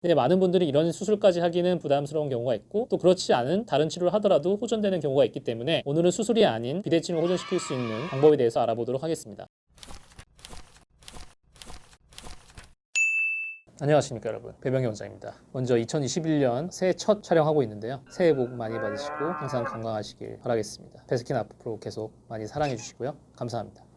근데 많은 분들이 이런 수술까지 하기는 부담스러운 경우가 있고 또 그렇지 않은 다른 치료를 하더라도 호전되는 경우가 있기 때문에 오늘은 수술이 아닌 비대칭을 호전시킬 수 있는 방법에 대해서 알아보도록 하겠습니다. 안녕하십니까 여러분. 배병희 원장입니다. 먼저 2021년 새해 첫 촬영하고 있는데요. 새해 복 많이 받으시고 항상 건강하시길 바라겠습니다. 베스킨 앞으로 계속 많이 사랑해 주시고요. 감사합니다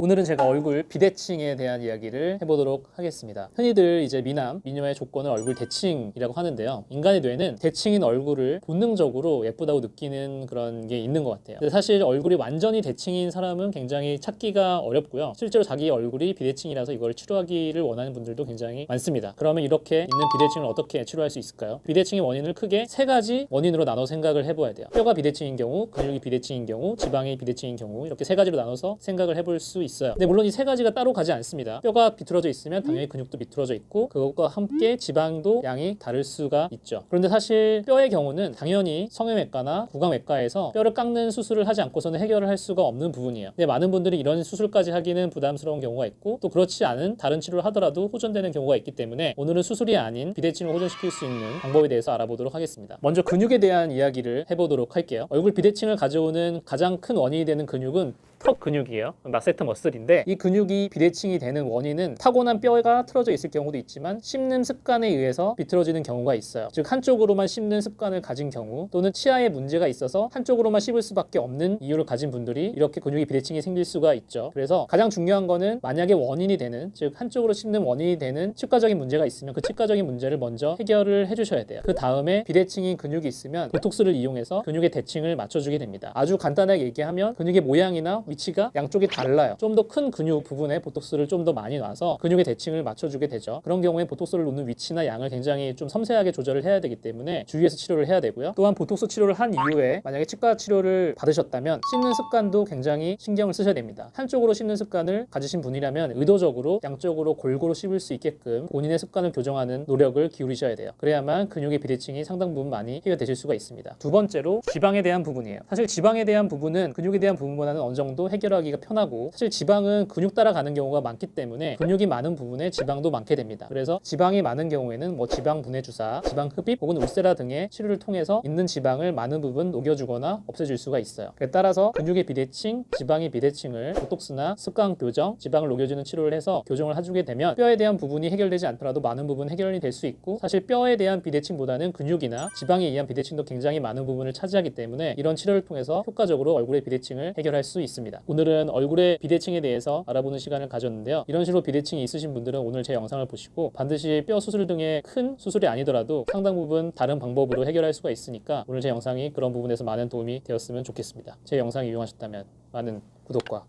오늘은 제가 얼굴 비대칭에 대한 이야기를 해보도록 하겠습니다. 흔히들 이제 미남, 미녀의 조건을 얼굴 대칭이라고 하는데요. 인간의 뇌는 대칭인 얼굴을 본능적으로 예쁘다고 느끼는 그런 게 있는 것 같아요. 근데 사실 얼굴이 완전히 대칭인 사람은 굉장히 찾기가 어렵고요. 실제로 자기 얼굴이 비대칭이라서 이걸 치료하기를 원하는 분들도 굉장히 많습니다. 그러면 이렇게 있는 비대칭을 어떻게 치료할 수 있을까요? 비대칭의 원인을 크게 세 가지 원인으로 나눠 생각을 해봐야 돼요. 뼈가 비대칭인 경우, 근육이 비대칭인 경우, 지방이 비대칭인 경우 이렇게 세 가지로 나눠서 생각을 해볼 수 있 어요. 근데 물론 이 세 가지가 따로 가지 않습니다. 뼈가 비틀어져 있으면 당연히 근육도 비틀어져 있고 그것과 함께 지방도 양이 다를 수가 있죠. 그런데 사실 뼈의 경우는 당연히 성형외과나 구강외과에서 뼈를 깎는 수술을 하지 않고서는 해결을 할 수가 없는 부분이에요. 근데 많은 분들이 이런 수술까지 하기는 부담스러운 경우가 있고 또 그렇지 않은 다른 치료를 하더라도 호전되는 경우가 있기 때문에 오늘은 수술이 아닌 비대칭을 호전시킬 수 있는 방법에 대해서 알아보도록 하겠습니다. 먼저 근육에 대한 이야기를 해보도록 할게요. 얼굴 비대칭을 가져오는 가장 큰 원인이 되는 근육은 턱 근육이에요. 마세트 머슬 인데 이 근육이 비대칭이 되는 원인은 타고난 뼈가 틀어져 있을 경우도 있지만 씹는 습관에 의해서 비틀어지는 경우가 있어요. 즉 한쪽으로만 씹는 습관을 가진 경우 또는 치아에 문제가 있어서 한쪽으로만 씹을 수밖에 없는 이유를 가진 분들이 이렇게 근육이 비대칭이 생길 수가 있죠. 그래서 가장 중요한 거는 만약에 원인이 되는 즉 한쪽으로 씹는 원인이 되는 치과적인 문제가 있으면 그 치과적인 문제를 먼저 해결을 해주셔야 돼요. 그 다음에 비대칭인 근육이 있으면 보톡스를 이용해서 근육의 대칭을 맞춰주게 됩니다. 아주 간단하게 얘기하면 근육의 모양이나 위치가 양쪽이 달라요. 좀 더 큰 근육 부분에 보톡스를 좀 더 많이 놔서 근육의 대칭을 맞춰주게 되죠. 그런 경우에 보톡스를 놓는 위치나 양을 굉장히 좀 섬세하게 조절을 해야 되기 때문에 주의해서 치료를 해야 되고요. 또한 보톡스 치료를 한 이후에 만약에 치과 치료를 받으셨다면 씹는 습관도 굉장히 신경을 쓰셔야 됩니다. 한쪽으로 씹는 습관을 가지신 분이라면 의도적으로 양쪽으로 골고루 씹을 수 있게끔 본인의 습관을 교정하는 노력을 기울이셔야 돼요. 그래야만 근육의 비대칭이 상당 부분 많이 해결되실 수가 있습니다. 두 번째로 지방에 대한 부분이에요. 사실 지방에 대한 부분은 근육에 대한 부분보다는 어느 정도 해결하기가 편하고 사실 지방은 근육 따라가는 경우가 많기 때문에 근육이 많은 부분에 지방도 많게 됩니다. 그래서 지방이 많은 경우에는 뭐 지방 분해 주사, 지방 흡입 혹은 울세라 등의 치료를 통해서 있는 지방을 많은 부분 녹여주거나 없애줄 수가 있어요. 따라서 근육의 비대칭, 지방의 비대칭을 보톡스나 습관 교정, 지방을 녹여주는 치료를 해서 교정을 해주게 되면 뼈에 대한 부분이 해결되지 않더라도 많은 부분 해결이 될 수 있고 사실 뼈에 대한 비대칭보다는 근육이나 지방에 의한 비대칭도 굉장히 많은 부분을 차지하기 때문에 이런 치료를 통해서 효과적으로 얼굴의 비대칭을 해결할 수 있습니다. 오늘은 얼굴의 비대 칭에 대해서 알아보는 시간을 가졌는데요. 이런 식으로 비대칭이 있으신 분들은 오늘 제 영상을 보시고 반드시 뼈 수술 등의 큰 수술이 아니더라도 상당 부분 다른 방법으로 해결할 수가 있으니까 오늘 제 영상이 그런 부분에서 많은 도움이 되었으면 좋겠습니다. 제 영상 이용하셨다면 많은 구독과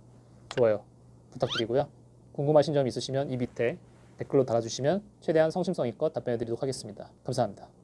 좋아요 부탁드리고요. 궁금하신 점 있으시면 이 밑에 댓글로 달아주시면 최대한 성심성의껏 답변해 드리도록 하겠습니다. 감사합니다.